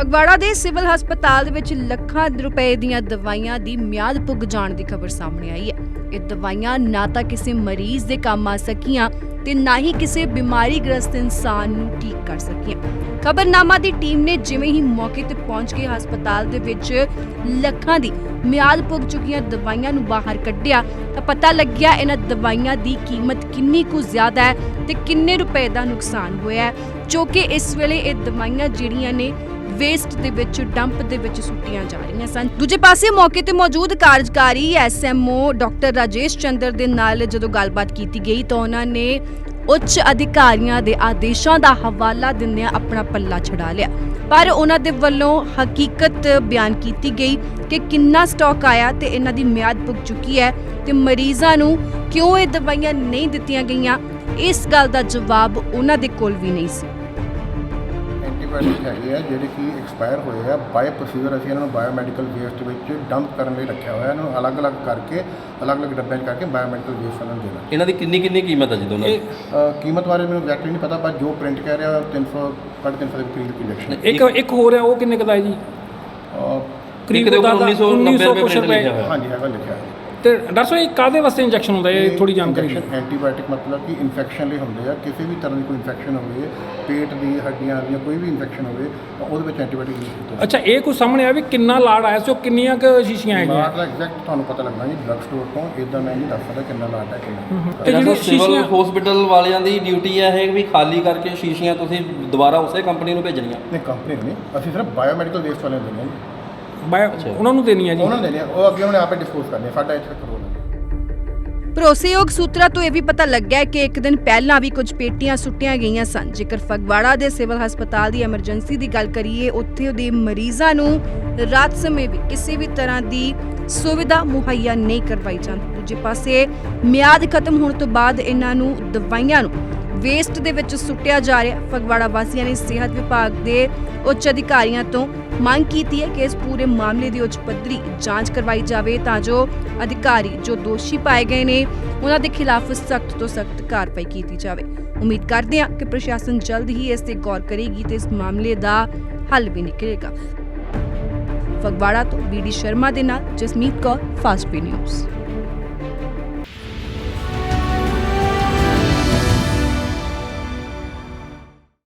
ਫਗਵਾੜਾ ਦੇ ਸਿਵਲ ਹਸਪਤਾਲ ਦੇ ਵਿੱਚ ਲੱਖਾਂ ਰੁਪਏ ਦੀਆਂ ਦਵਾਈਆਂ ਦੀ ਮਿਆਦ ਪੁੱਗ ਜਾਣ ਦੀ ਖਬਰ ਸਾਹਮਣੇ ਆਈ ਹੈ। ਇਹ ਦਵਾਈਆਂ ਨਾ ਤਾਂ ਕਿਸੇ ਮਰੀਜ਼ ਦੇ ਕੰਮ ਆ ਸਕੀਆਂ ਤੇ ਨਾ ਹੀ ਕਿਸੇ ਬਿਮਾਰੀ ਗ੍ਰਸਤ ਇਨਸਾਨ ਨੂੰ ਠੀਕ ਕਰ ਸਕੀਆਂ। ਖਬਰਨਾਮਾ ਦੀ ਟੀਮ ਨੇ ਜਿਵੇਂ ਹੀ ਮੌਕੇ ਤੇ ਪਹੁੰਚ ਕੇ ਹਸਪਤਾਲ ਦੇ ਵਿੱਚ ਲੱਖਾਂ ਦੀ ਮਿਆਦ ਪੁੱਗ ਚੁੱਕੀਆਂ ਦਵਾਈਆਂ ਨੂੰ ਬਾਹਰ ਕੱਢਿਆ, ਤਾਂ ਪਤਾ ਲੱਗਿਆ ਇਹਨਾਂ ਦਵਾਈਆਂ ਦੀ ਕੀਮਤ ਕਿੰਨੀ ਕੁ ਜ਼ਿਆਦਾ ਹੈ ਤੇ ਕਿੰਨੇ ਰੁਪਏ ਦਾ ਨੁਕਸਾਨ ਹੋਇਆ ਹੈ। ਜੋ ਕਿ ਇਸ ਵੇਲੇ ਇਹ ਦਵਾਈਆਂ ਜਿਹੜੀਆਂ ਨੇ ਵੇਸਟ ਦੇ ਵਿੱਚ ਡੰਪ ਦੇ ਵਿੱਚ ਸੁੱਟੀਆਂ ਜਾ ਰਹੀਆਂ ਸਨ। ਦੂਜੇ ਪਾਸੇ ਮੌਕੇ ਤੇ ਮੌਜੂਦ ਕਾਰਜਕਾਰੀ ਐਸਐਮਓ ਡਾਕਟਰ ਰਾਜੇਸ਼ ਚੰਦਰ ਦੇ ਨਾਲ ਜਦੋਂ ਗੱਲਬਾਤ ਕੀਤੀ ਗਈ ਤਾਂ ਉਹਨਾਂ ਨੇ ਉੱਚ ਅਧਿਕਾਰੀਆਂ ਦੇ ਆਦੇਸ਼ਾਂ ਦਾ ਹਵਾਲਾ ਦਿੰਦਿਆਂ ਆਪਣਾ ਪੱਲਾ ਛਡਾ ਲਿਆ। ਪਰ ਉਹਨਾਂ ਦੇ ਵੱਲੋਂ ਹਕੀਕਤ ਬਿਆਨ ਕੀਤੀ ਗਈ ਕਿ ਕਿੰਨਾ ਸਟਾਕ ਆਇਆ ਤੇ ਇਹਨਾਂ ਦੀ ਮਿਆਦ ਪੁੱਗ ਚੁੱਕੀ ਹੈ ਤੇ ਮਰੀਜ਼ਾਂ ਨੂੰ ਕਿਉਂ ਇਹ ਦਵਾਈਆਂ ਨਹੀਂ ਦਿੱਤੀਆਂ ਗਈਆਂ, ਇਸ ਗੱਲ ਦਾ ਜਵਾਬ ਉਹਨਾਂ ਦੇ ਕੋਲ ਵੀ ਨਹੀਂ ਸੀ। ਐਂਟੀਬਾਇਓਟਿਕ ਹੈਗੇ ਆ ਜਿਹੜੇ ਕਿ ਐਕਸਪਾਇਰ ਹੋਏ ਆ ਬਾਏ ਪ੍ਰੋਸੀਜਰ ਅਸੀਂ ਇਹਨਾਂ ਨੂੰ ਬਾਇਓਮੈਡੀਕਲ ਵੇਸਟ ਵਿੱਚ ਡੰਪ ਕਰਨ ਲਈ ਰੱਖਿਆ ਹੋਇਆ ਇਹਨਾਂ ਨੂੰ ਅਲੱਗ-ਅਲੱਗ ਕਰਕੇ ਅਲੱਗ-ਅਲੱਗ ਡੱਬਿਆਂ 'ਚ ਕਰਕੇ ਬਾਇਓਮੈਡੀਕਲ ਵੇਸਟ ਵਾਲਿਆਂ ਨੂੰ ਦੇਣਾ। ਇਹਨਾਂ ਦੀ ਕਿੰਨੀ ਕਿੰਨੀ ਕੀਮਤ ਹੈ ਜੀ ਦੋਨਾਂ ਦੀ? ਕੀਮਤ ਬਾਰੇ ਮੈਨੂੰ ਐਗਜ਼ੈਕਟਲੀ ਨਹੀਂ ਪਤਾ ਪਰ ਜੋ ਪ੍ਰਿੰਟ ਕਹਿ ਰਿਹਾ 300 350 ਦੇ ਕਰੀਬ ਇੰਜੈਕਸ਼ਨ ਇੱਕ ਇੱਕ ਹੋਰ ਹੈ ਉਹ ਕਿੰਨੇ ਕੁ ਦਾ ਹੈ ਜੀ? ਦੇ ਉੱਪਰ 1990 ਰੁਪਏ ਹਾਂਜੀ ਹੈਗਾ ਲਿਖਿਆ। ਹੈ ਤੇ ਡਾਕਟਰ ਸਾਹਿਬ ਇਹ ਕਾਦੇ ਵਾਸਤੇ ਇੰਜੈਕਸ਼ਨ ਹੁੰਦਾ ਹੈ? ਇਹ ਥੋੜੀ ਜਾਣਕਾਰੀ ਦਿਓ। ਐਂਟੀਬਾਇਓਟਿਕ ਮਤਲਬ ਕਿ ਇਨਫੈਕਸ਼ਨ ਲਈ ਹੁੰਦੇ ਆ ਕਿਸੇ ਵੀ ਤਰ੍ਹਾਂ ਦੀ ਕੋਈ ਇਨਫੈਕਸ਼ਨ ਹੋਵੇ ਪੇਟ ਦੀ ਹੱਡੀਆਂ ਦੀਆਂ ਕੋਈ ਵੀ ਇਨਫੈਕਸ਼ਨ ਹੋਵੇ ਤਾਂ ਉਹਦੇ ਵਿੱਚ ਐਂਟੀਬਾਇਓਟਿਕ ਯੂਜ਼ ਕੀਤਾ ਅੱਛਾ ਇਹ ਕੁਝ ਸਾਹਮਣੇ ਆ ਵੀ ਕਿੰਨਾ ਲਾੜ ਆਇਆ ਸੀ ਉਹ ਕਿੰਨੀਆਂ ਕੁ ਸ਼ੀਸ਼ੀਆਂ ਹੈਗੀਆਂ? ਲਾਟ ਦਾ ਐਗਜ਼ੈਕਟ ਤੁਹਾਨੂੰ ਪਤਾ ਲੱਗਣਾ ਜੀ ਡਰੱਗ ਸਟੋਰ ਤੋਂ ਇਦਾਂ ਮੈਂ ਨਹੀਂ ਦੱਸ ਸਕਦਾ ਕਿੰਨਾ ਲਾਟ ਹੈ ਕਿੰਨਾ ਤੇ ਜਿਹੜੀ ਸਿਵਲ ਸ਼ੀਸ਼ੀਆਂ ਹਸਪੀਟਲ ਵਾਲਿਆਂ ਦੀ ਡਿਊਟੀ ਹੈ ਇਹ ਵੀ ਖਾਲੀ ਕਰਕੇ ਸ਼ੀਸ਼ੀਆਂ ਤੁਸੀਂ ਦੁਬਾਰਾ ਉਸੇ ਕੰਪਨੀ ਨੂੰ ਭੇਜਣੀਆਂ? ਨਹੀਂ ਕੰਪਨੀ ਨਹੀਂ। ਅਸੀਂ ਸਿਰਫ ਬਾਇਓਮੈਡੀਕਲ ਵੇਸਟ ਵਾਲਿਆਂ ਨੂੰ ਦਿੰਦੇ ਹਾਂ ਜੀ। ਬਾਇਓ- ਉਹਨਾਂ ਨੂੰ ਦੇਣੀ ਹੈ ਜੀ। ਉਹਨਾਂ ਨੂੰ ਹਾਂ ਉਹ ਅੱਗੇ ਉਹਨੇ ਆਪੇ ਡਿਸਪੋਜ਼ ਕਰਨੇ ਆ, ਸਾਡਾ ਇੱਥੇ ਕਰੋਲ ਹੈ ਭਰੋਸੇਯੋਗ ਸੂਤਰਾਂ ਤੋਂ ਇਹ ਵੀ ਪਤਾ ਲੱਗਿਆ ਹੈ ਕਿ ਇੱਕ ਦਿਨ ਪਹਿਲਾਂ ਵੀ ਕੁਝ ਪੇਟੀਆਂ ਸੁੱਟੀਆਂ ਗਈਆਂ ਸਨ। ਜੇਕਰ ਫਗਵਾੜਾ ਦੇ ਸਿਵਲ ਹਸਪਤਾਲ ਦੀ ਐਮਰਜੈਂਸੀ ਦੀ ਗੱਲ ਕਰੀਏ ਉੱਥੇ ਦੇ ਮਰੀਜ਼ਾਂ ਨੂੰ ਰਾਤ ਸਮੇਂ ਵੀ ਕਿਸੇ ਵੀ ਤਰ੍ਹਾਂ ਦੀ ਸੁਵਿਧਾ ਮੁਹੱਈਆ ਨਹੀਂ ਕਰਵਾਈ ਜਾਂਦੀ। ਦੂਜੇ ਪਾਸੇ ਮਿਆਦ ਖਤਮ ਹੋਣ ਤੋਂ ਬਾਅਦ ਇਹਨਾਂ ਨੂੰ ਦਵਾਈਆਂ ਨੂੰ ਵੇਸਟ ਦੇ ਵਿੱਚ ਸੁੱਟਿਆ ਜਾ ਰਿਹਾ ਫਗਵਾੜਾ ਵਾਸੀਆਂ ਨੇ ਸਿਹਤ ਵਿਭਾਗ ਦੇ ਉੱਚ ਅਧਿਕਾਰੀਆਂ ਤੋਂ ਮੰਗ ਕੀਤੀ ਹੈ ਕਿ ਇਸ ਪੂਰੇ ਮਾਮਲੇ ਦੀ ਉੱਚ ਪੱਧਰੀ ਜਾਂਚ ਕਰਵਾਈ ਜਾਵੇ ਤਾਂ ਜੋ ਅਧਿਕਾਰੀ ਜੋ ਦੋਸ਼ੀ ਪਾਏ ਗਏ ਨੇ, ਉਹਨਾਂ ਦੇ ਖਿਲਾਫ ਸਖਤ ਤੋਂ ਸਖਤ ਕਾਰਵਾਈ ਕੀਤੀ ਜਾਵੇ। ਉਮੀਦ ਕਰਦੇ ਹਾਂ ਕਿ ਪ੍ਰਸ਼ਾਸਨ ਜਲਦ ਹੀ ਇਸ ਤੇ ਗੌਰ ਕਰੇਗੀ ਤੇ ਇਸ ਮਾਮਲੇ ਦਾ ਹੱਲ ਵੀ ਨਿਕਲੇਗਾ। ਫਗਵਾੜਾ ਤੋਂ ਬੀਡੀ ਸ਼ਰਮਾ ਦੇ ਨਾਲ Jasmeet Kaur, fast P news.